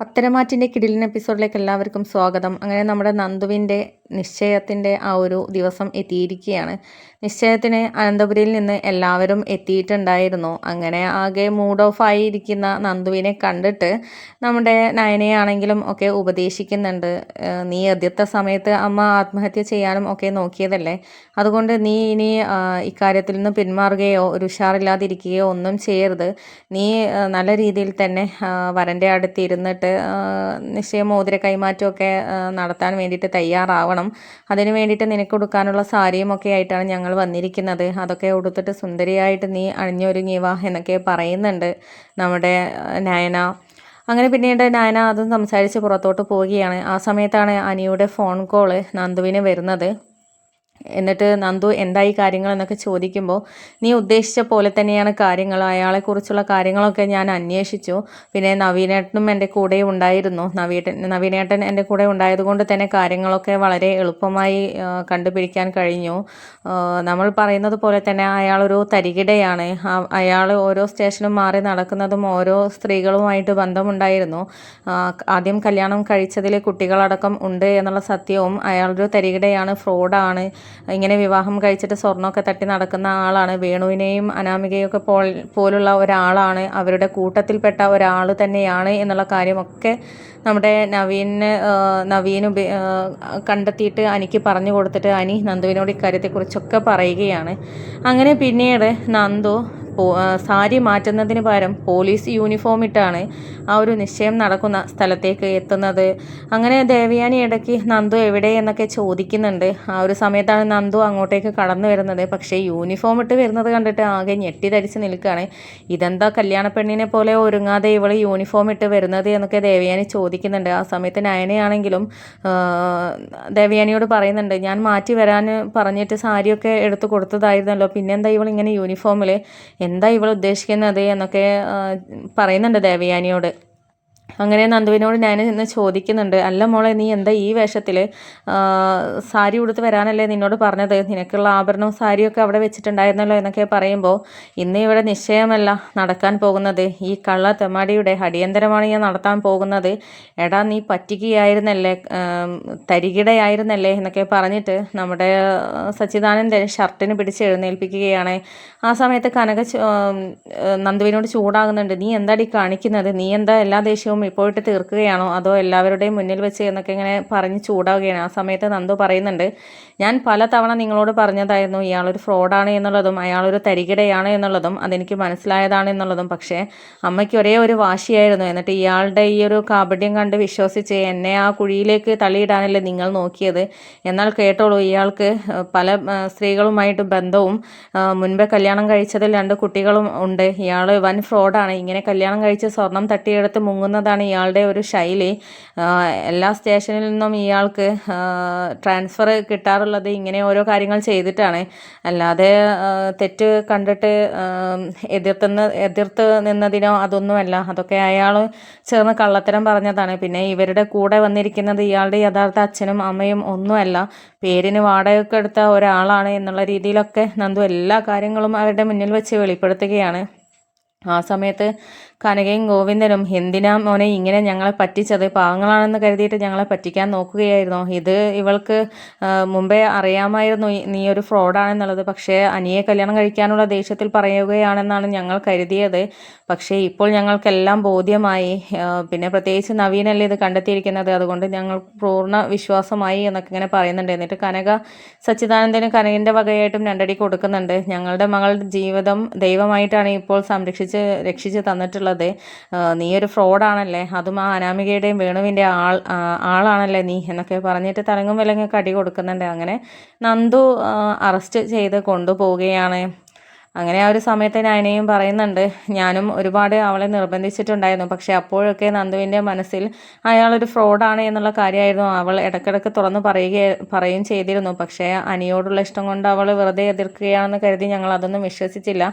പത്തരമാറ്റിന്റെ കിടിലൻ എപ്പിസോഡിലേക്ക് എല്ലാവർക്കും സ്വാഗതം. അങ്ങനെ നമ്മുടെ നന്ദുവിന്റെ നിശ്ചയത്തിന്റെ ആ ഒരു ദിവസം എത്തിയിരിക്കുകയാണ്. നിശ്ചയത്തിന് അനന്തപുരിയിൽ നിന്ന് എല്ലാവരും എത്തിയിട്ടുണ്ടായിരുന്നു. അങ്ങനെ ആകെ മൂഡ് ഓഫ് ആയിരിക്കുന്ന നന്ദുവിനെ കണ്ടിട്ട് നമ്മുടെ നയനയാണെങ്കിലും ഒക്കെ ഉപദേശിക്കുന്നുണ്ട്. നീ ആദ്യത്തെ സമയത്ത് അമ്മ ആത്മഹത്യ ചെയ്യാനും ഒക്കെ നോക്കിയതല്ലേ? അതുകൊണ്ട് നീ ഇനി ഇക്കാര്യത്തിൽ നിന്ന് പിന്മാറുകയോ ഒരു ഉഷാറില്ലാതിരിക്കുകയോ ഒന്നും ചെയ്യരുത്. നീ നല്ല രീതിയിൽ തന്നെ വരന്റെ അടുത്ത് ഇരുന്നിട്ട് നിശ്ചയ മോതിര കൈമാറ്റമൊക്കെ നടത്താൻ വേണ്ടിയിട്ട് തയ്യാറാവണം. അതിന് വേണ്ടിയിട്ട് നിനക്ക് കൊടുക്കാനുള്ള സാരിയും ഒക്കെ ആയിട്ടാണ് ഞങ്ങൾ വന്നിരിക്കുന്നത്. അതൊക്കെ ഉടുത്തിട്ട് സുന്ദരിയായിട്ട് നീ അണിഞ്ഞൊരുങ്ങി വാ എന്നൊക്കെ പറയുന്നുണ്ട് നമ്മുടെ നയന. അങ്ങനെ പിന്നീട് നയന അതും സംസാരിച്ച് പുറത്തോട്ട് പോവുകയാണ്. ആ സമയത്താണ് അനിയുടെ ഫോൺ കോൾ നന്ദുവിന് വരുന്നത്. എന്നിട്ട് നന്ദു എന്തായി കാര്യങ്ങൾ എന്നൊക്കെ ചോദിക്കുമ്പോൾ നീ ഉദ്ദേശിച്ച പോലെ തന്നെയാണ് കാര്യങ്ങൾ. അയാളെക്കുറിച്ചുള്ള കാര്യങ്ങളൊക്കെ ഞാൻ അന്വേഷിച്ചു. പിന്നെ നവീനേട്ടനും എന്റെ കൂടെ ഉണ്ടായിരുന്നു. നവീട്ടൻ നവീനേട്ടൻ എന്റെ കൂടെ ഉണ്ടായതുകൊണ്ട് തന്നെ കാര്യങ്ങളൊക്കെ വളരെ എളുപ്പമായി കണ്ടുപിടിക്കാൻ കഴിഞ്ഞു. നമ്മൾ പറയുന്നത് പോലെ തന്നെ അയാളൊരു തരികിടയാണ്. അയാൾ ഓരോ സ്റ്റേഷനും മാറി നടക്കുന്നതും ഓരോ സ്ത്രീകളുമായിട്ട് ബന്ധമുണ്ടായിരുന്നു. ആദ്യം കല്യാണം കഴിച്ചതിൽ കുട്ടികളടക്കം ഉണ്ട് എന്നുള്ള സത്യവും അയാളൊരു തരികിടയാണ് ഫ്രോഡാണ്. ഇങ്ങനെ വിവാഹം കഴിച്ചിട്ട് സ്വർണമൊക്കെ തട്ടി നടക്കുന്ന ആളാണ്. വേണുവിനെയും അനാമികയൊക്കെ പോൽ പോലുള്ള ഒരാളാണ്. അവരുടെ കൂട്ടത്തിൽപ്പെട്ട ഒരാൾ തന്നെയാണ് എന്നുള്ള കാര്യമൊക്കെ നമ്മുടെ നവീന് നവീൻ കണ്ടെത്തിയിട്ട് അനിക്ക് പറഞ്ഞു കൊടുത്തിട്ട് അനി നന്ദുവിനോട് ഇക്കാര്യത്തെക്കുറിച്ചൊക്കെ പറയുകയാണ്. അങ്ങനെ പിന്നീട് നന്ദു സാരി മാറ്റുന്നതിന് പകരം പോലീസ് യൂണിഫോം ഇട്ടാണ് ആ ഒരു നിശ്ചയം നടക്കുന്ന സ്ഥലത്തേക്ക് എത്തുന്നത്. അങ്ങനെ ദേവയാനി ഇടയ്ക്ക് നന്ദു എവിടെ എന്നൊക്കെ ചോദിക്കുന്നുണ്ട്. ആ ഒരു സമയത്താണ് നന്ദു അങ്ങോട്ടേക്ക് കടന്നു വരുന്നത്. പക്ഷേ യൂണിഫോം ഇട്ട് വരുന്നത് കണ്ടിട്ട് ആകെ ഞെട്ടി ധരിച്ച് നിൽക്കുകയാണ്. ഇതെന്താ കല്യാണ പെണ്ണിനെ പോലെ ഒരുങ്ങാതെ ഇവൾ യൂണിഫോം ഇട്ട് വരുന്നത് എന്നൊക്കെ ദേവയാനി ചോദിക്കുന്നുണ്ട്. ആ സമയത്ത് നയനയാണെങ്കിലും ദേവയാനിയോട് പറയുന്നുണ്ട് ഞാൻ മാറ്റി വരാൻ പറഞ്ഞിട്ട് സാരിയൊക്കെ എടുത്തു കൊടുത്തതായിരുന്നല്ലോ. പിന്നെന്താ ഇവൾ ഇങ്ങനെ യൂണിഫോമിൽ എന്താ ഇവൾ ഉദ്ദേശിക്കുന്നത് എന്നൊക്കെ പറയുന്നുണ്ട് ദേവയാനിയോട്. അങ്ങനെ നന്ദുവിനോട് ഞാൻ ഇന്ന് ചോദിക്കുന്നുണ്ട്. അല്ല മോളെ നീ എന്താ ഈ വേഷത്തിൽ സാരി ഉടുത്ത് വരാനല്ലേ നിന്നോട് പറഞ്ഞത്? നിനക്കുള്ള ആഭരണവും സാരിയൊക്കെ അവിടെ വെച്ചിട്ടുണ്ടായിരുന്നല്ലോ എന്നൊക്കെ പറയുമ്പോൾ ഇന്ന് ഇവിടെ നിശ്ചയമല്ല നടക്കാൻ പോകുന്നത്. ഈ കള്ള തെമാടിയുടെ അടിയന്തരമാണ് ഞാൻ നടത്താൻ പോകുന്നത്. എടാ നീ പറ്റിക്കുകയായിരുന്നല്ലേ? തരികിടയായിരുന്നല്ലേ? എന്നൊക്കെ പറഞ്ഞിട്ട് നമ്മുടെ സച്ചിദാനന്ദൻ ഷർട്ടിന് പിടിച്ച് എഴുന്നേൽപ്പിക്കുകയാണ്. ആ സമയത്ത് കനക നന്ദുവിനോട് ചൂടാകുന്നുണ്ട്. നീ എന്താടി കാണിക്കുന്നത്? നീ എന്താ എല്ലാ ദേഷ്യവും ഇപ്പോയിട്ട് തീർക്കുകയാണോ അതോ എല്ലാവരുടെയും മുന്നിൽ വെച്ച് എന്നൊക്കെ ഇങ്ങനെ പറഞ്ഞ് ചൂടാവുകയാണ്. ആ സമയത്ത് നന്ദു പറയുന്നുണ്ട് ഞാൻ പല തവണ നിങ്ങളോട് പറഞ്ഞതായിരുന്നു ഇയാളൊരു ഫ്രോഡാണ് എന്നുള്ളതും അയാളൊരു തരികിടയാണ് എന്നുള്ളതും അതെനിക്ക് മനസ്സിലായതാണ് എന്നുള്ളതും പക്ഷേ അമ്മയ്ക്ക് ഒരേ ഒരു വാശിയായിരുന്നു. എന്നിട്ട് ഇയാളുടെ ഈ ഒരു കാപട്യം കണ്ട് വിശ്വസിച്ച് എന്നെ ആ കുഴിയിലേക്ക് തള്ളിയിടാനല്ലേ നിങ്ങൾ നോക്കിയത്? എന്നാൽ കേട്ടോളൂ ഇയാൾക്ക് പല സ്ത്രീകളുമായിട്ട് ബന്ധവും മുൻപേ കല്യാണം കഴിച്ചതിൽ രണ്ട് കുട്ടികളും ഉണ്ട്. ഇയാൾ വൻ ഫ്രോഡാണ്. ഇങ്ങനെ കല്യാണം കഴിച്ച് സ്വർണം തട്ടിയെടുത്ത് മുങ്ങുന്നതാണ് ഇയാളുടെ ഒരു ശൈലി? എല്ലാ സ്റ്റേഷനിൽ നിന്നും ഇയാൾക്ക് ട്രാൻസ്ഫർ കിട്ടാറുള്ളത് ഇങ്ങനെ ഓരോ കാര്യങ്ങൾ ചെയ്തിട്ടാണ്. അല്ലാതെ തെറ്റ് കണ്ടിട്ട് എതിർത്തുന്ന എതിർത്ത് നിന്നതിനോ അതൊന്നുമല്ല. അതൊക്കെ അയാൾ ചേർന്ന് കള്ളത്തരം പറഞ്ഞതാണ്. പിന്നെ ഇവരുടെ കൂടെ വന്നിരിക്കുന്നത് ഇയാളുടെ യഥാർത്ഥ അച്ഛനും അമ്മയും ഒന്നുമല്ല. പേരിന് വാടകയൊക്കെ എടുത്ത ഒരാളാണ് എന്നുള്ള രീതിയിലൊക്കെ നന്ദു എല്ലാ കാര്യങ്ങളും അവരുടെ മുന്നിൽ വെച്ച് വെളിപ്പെടുത്തുകയാണ്. ആ സമയത്ത് കനകയും ഗോവിന്ദനും എന്തിനാ മോനെ ഇങ്ങനെ ഞങ്ങളെ പറ്റിച്ചത്? പാവങ്ങളാണെന്ന് കരുതിയിട്ട് ഞങ്ങളെ പറ്റിക്കാൻ നോക്കുകയായിരുന്നു? ഇത് ഇവൾക്ക് മുമ്പേ അറിയാമായിരുന്നു നീ ഒരു ഫ്രോഡാണെന്നുള്ളത്. പക്ഷേ അനിയെ കല്യാണം കഴിക്കാനുള്ള ദേഷ്യത്തിൽ പറയുകയാണെന്നാണ് ഞങ്ങൾ കരുതിയത്. പക്ഷേ ഇപ്പോൾ ഞങ്ങൾക്കെല്ലാം ബോധ്യമായി. പിന്നെ പ്രത്യേകിച്ച് നവീനല്ലേ ഇത് കണ്ടെത്തിയിരിക്കുന്നത്. അതുകൊണ്ട് ഞങ്ങൾ പൂർണ വിശ്വാസമായി എന്നൊക്കെ ഇങ്ങനെ പറയുന്നുണ്ട്. എന്നിട്ട് കനക സച്ചിദാനന്ദന് കനകിന്റെ വകയായിട്ടും രണ്ടടി കൊടുക്കുന്നുണ്ട്. ഞങ്ങളുടെ മകളുടെ ജീവിതം ദൈവമായിട്ടാണ് ഇപ്പോൾ സംരക്ഷിച്ച് രക്ഷിച്ച് തന്നിട്ടുള്ളത്. ഉള്ളത്. നീ ഒരു ഫ്രോഡാണല്ലേ. അതും ആ അനാമികയുടെയും വേണുവിന്റെ ആൾ ആളാണല്ലേ നീ എന്നൊക്കെ പറഞ്ഞിട്ട് തലങ്ങും വിലങ്ങൊക്കെ അടി കൊടുക്കുന്നുണ്ട്. അങ്ങനെ നന്ദു അറസ്റ്റ് ചെയ്ത് കൊണ്ടുപോവുകയാണ്. അങ്ങനെ ആ ഒരു സമയത്ത് നയനയും പറയുന്നുണ്ട് ഞാനും ഒരുപാട് അവളെ നിർബന്ധിച്ചിട്ടുണ്ടായിരുന്നു പക്ഷേ അപ്പോഴൊക്കെ നന്ദുവിന്റെ മനസ്സിൽ അയാളൊരു ഫ്രോഡാണ് എന്നുള്ള കാര്യമായിരുന്നു. അവൾ ഇടയ്ക്കിടയ്ക്ക് തുറന്ന് പറയുക പറയുകയും ചെയ്തിരുന്നു. പക്ഷേ അനിയോടുള്ള ഇഷ്ടം കൊണ്ട് അവൾ വെറുതെ എതിർക്കുകയാണെന്ന് കരുതി ഞങ്ങൾ അതൊന്നും വിശ്വസിച്ചില്ല.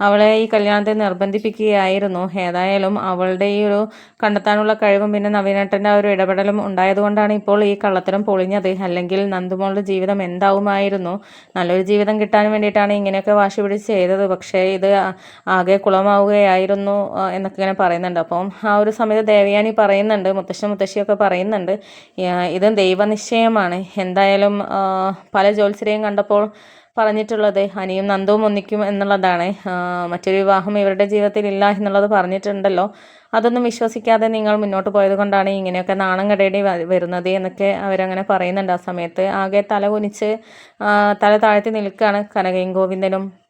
അവളെ ഈ കല്യാണത്തെ നിർബന്ധിപ്പിക്കുകയായിരുന്നു. ഏതായാലും അവളുടെ ഈ ഒരു കണ്ടെത്താനുള്ള കഴിവും പിന്നെ നവീനേട്ടന്റെ ഒരു ഇടപെടലും ഉണ്ടായതുകൊണ്ടാണ് ഇപ്പോൾ ഈ കള്ളത്തരം പൊളിഞ്ഞത്. അല്ലെങ്കിൽ നന്ദുമോളുടെ ജീവിതം എന്താവുമായിരുന്നു? നല്ലൊരു ജീവിതം കിട്ടാൻ വേണ്ടിയിട്ടാണ് ഇങ്ങനെയൊക്കെ വാശി പിടിച്ച് ചെയ്തത്. പക്ഷേ ഇത് ആകെ കുളമാവുകയായിരുന്നു എന്നൊക്കെ ഇങ്ങനെ പറയുന്നുണ്ട്. അപ്പം ആ ഒരു സമയത്ത് ദേവയാനി പറയുന്നുണ്ട് മുത്തശ്ശൻ മുത്തശ്ശിയൊക്കെ പറയുന്നുണ്ട് ഇത് ദൈവനിശ്ചയമാണ്. എന്തായാലും പല ജോത്സരെയും കണ്ടപ്പോൾ പറഞ്ഞിട്ടുള്ളത് അനിയും നന്ദവും ഒന്നിക്കും എന്നുള്ളതാണ്. മറ്റൊരു വിവാഹം ഇവരുടെ ജീവിതത്തിൽ ഇല്ല എന്നുള്ളത് പറഞ്ഞിട്ടുണ്ടല്ലോ. അതൊന്നും വിശ്വസിക്കാതെ നിങ്ങൾ മുന്നോട്ട് പോയത് കൊണ്ടാണ് ഇങ്ങനെയൊക്കെ നാണം കടയേണ്ടി വ- വരുന്നത് എന്നൊക്കെ അവരങ്ങനെ പറയുന്നുണ്ട്. ആ സമയത്ത് ആകെ തല കുനിച്ച് തല താഴ്ത്തി നിൽക്കുകയാണ് കനകയും ഗോവിന്ദനും.